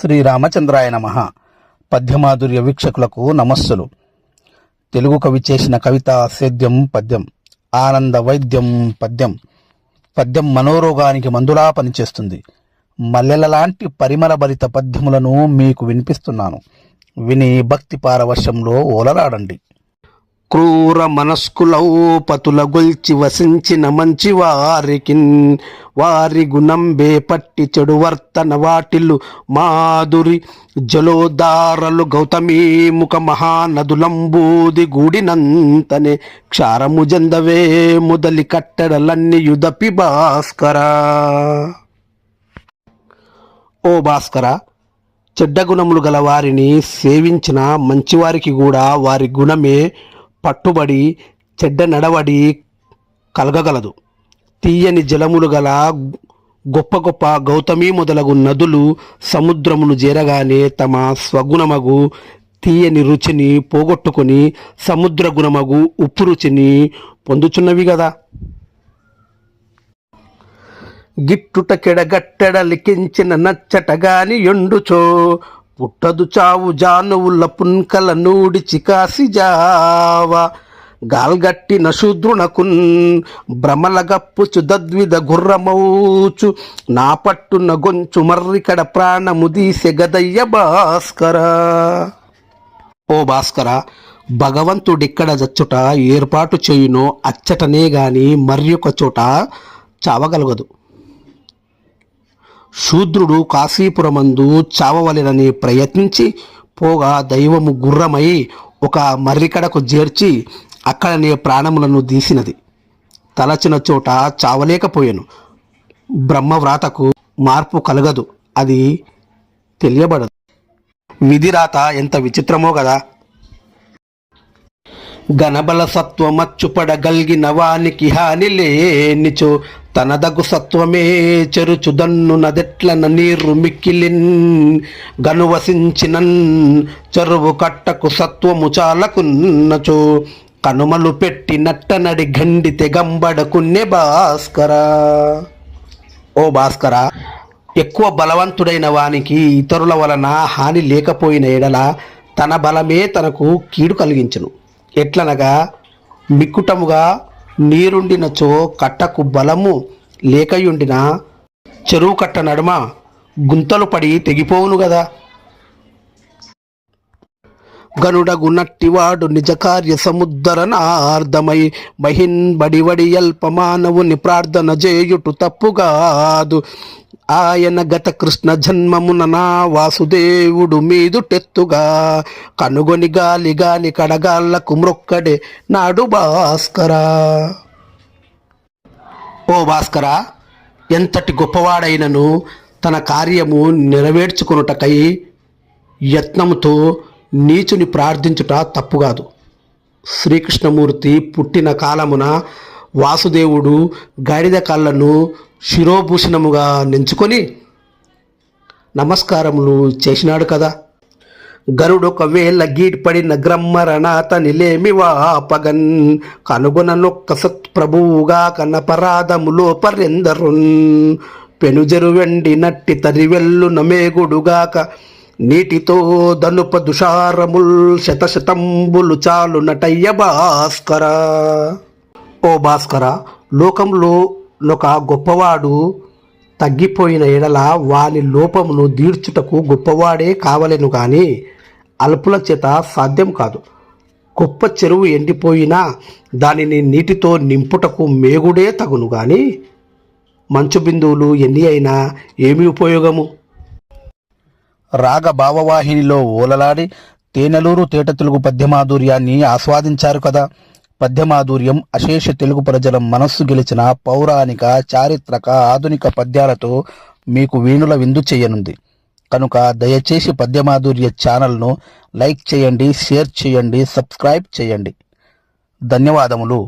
శ్రీరామచంద్రాయ నమ. పద్యమాధుర్య వీక్షకులకు నమస్సులు. తెలుగు కవి చేసిన కవిత సేద్యం పద్యం ఆనంద వైద్యం పద్యం. పద్యం మనోరోగానికి మందులా పనిచేస్తుంది. మల్లెల లాంటి పరిమళభరిత పద్యములను మీకు వినిపిస్తున్నాను. విని భక్తి పారవశ్యంలో ఓలలాడండి క్రూర మనస్కులౌ పతుల గొల్చి వసించిన మంచి వారికి వారి గుణంబే పట్టి చెడు వర్తన వాటిల్లు మాధురి జలోదారలు గౌతమీ ముఖ మహానదులంబూది గూడినంతనే క్షారము జందవే ముదలి కట్టడలన్నీ యుదపి భాస్కరా. ఓ భాస్కర చెడ్డ గుణములు గల వారిని సేవించిన మంచివారికి కూడా వారి గుణమే పట్టుబడి చెడ్డ నడవడి కలగగలదు. తీయని జలములు గల గొప్ప గొప్ప గౌతమి మొదలగు నదులు సముద్రమును చేరగానే తమ స్వగుణమగు తీయని రుచిని పోగొట్టుకొని సముద్ర గుణమగు ఉప్పు రుచిని పొందుచున్నవి కదా గిట్టుట కెడగట్టెడ లిఖించిన నచ్చటగాని ఎండుచో పుట్టదు చావు జానువుల పున్కల నూడి చికాసి జావా. గాల్గట్టిన శూద్రునకున్ భ్రమల గప్పుచు దద్విద గుర్రమౌచు. నా పట్టున గొంచు మర్రికడ ప్రాణము దీసె గదయ్య భాస్కర. ఓ భాస్కర భగవంతుడిక్కడ జచ్చుట ఏర్పాటు చేయునో అచ్చటనే గాని మరొక చోట చావగలగదు. శూద్రుడు కాశీపురమందు చావవలెనని ప్రయత్నించి పోగా దైవము గుర్రమై ఒక మర్రికడకు చేర్చి అక్కడనే ప్రాణములను తీసినది. తలచిన చోట చావలేకపోయాను. బ్రహ్మవ్రాతకు మార్పు కలగదు. అది తెలియబడదు. విధిరాత ఎంత విచిత్రమో కదా గణబల సత్వమచ్చుపడగలిగిన వానికి హాని లేనిచో తనదగు సత్వమే చెరుచు దన్ను నదెట్లన నీరు మిక్కిలిన్ గనువసించినన్ చెరువు కట్టకు సత్వము చాలకున్నచో కనుమలు పెట్టి నట్టనడి గండి తెగంబడకున్నె భాస్కరా. ఓ భాస్కర ఎక్కువ బలవంతుడైన వానికి ఇతరుల వలన హాని లేకపోయిన ఎడల తన బలమే తనకు కీడు కలిగించను. ఎట్లనగా మిక్కుటముగా నీరుండినచో కట్టకు బలము లేకయుండిన చెరువు కట్ట నడుమ గుంతలు పడి తెగిపోవును కదా గనుడగునట్టివాడు నిజ కార్య సముద్దరనార్ధమై మహిన్ బడివడి అల్ప మానవుని ప్రార్థన చేయుటు తప్పుగాదు. ఆయన గత కృష్ణ జన్మమున నా వాసుదేవుడు మీదుటెత్తుగా కనుగొని గాలి గాలి కడగాళ్ళకు మ్రొక్కడే నాడు భాస్కరా. ఓ భాస్కర ఎంతటి గొప్పవాడైనను తన కార్యము నెరవేర్చుకొనుటకై యత్నముతో నీచుని ప్రార్థించుట తప్పుగాదు శ్రీకృష్ణమూర్తి పుట్టిన కాలమున వాసుదేవుడు గాడిద కళ్ళను శిరోభూషణముగా నెంచుకొని నమస్కారములు చేసినాడు కదా. గరుడు ఒకవేళ గీడ్పడిన గ్రమ్మరణాతనిలేమి వాపగన్ కనుగొననొక్క సత్ప్రభువుగా కనపరాధములో పరెందరున్ పెనుజరు వెండి నట్టి తరివెల్లు నమేగుడుగాక నీటితో దనుప దుషారముల్ శతశతంబులు చాలు నటయ్య భాస్కర. ఓ భాస్కర లోకంలో ఒక గొప్పవాడు తగ్గిపోయిన ఎడల వాని లోపమును దీర్చుటకు గొప్పవాడే కావలెను కానీ అల్పుల చేత సాధ్యం కాదు. గొప్ప చెరువు ఎండిపోయినా దానిని నీటితో నింపుటకు మేగుడే తగును గాని మంచు బిందువులు ఎన్ని అయినా ఏమి ఉపయోగము? రాగ భావవాహినిలో ఓలలాడి తేనెలూరు తేట తెలుగు పద్యమాధుర్యాన్ని ఆస్వాదించారు కదా. పద్యమాధుర్యం అశేష తెలుగు ప్రజల మనస్సు గెలిచిన పౌరాణిక చారిత్రక ఆధునిక పద్యాలతో మీకు వీణుల విందు చేయనుంది. కనుక దయచేసి పద్యమాధుర్య ఛానల్ను లైక్ చేయండి షేర్ చేయండి సబ్స్క్రైబ్ చేయండి. ధన్యవాదములు.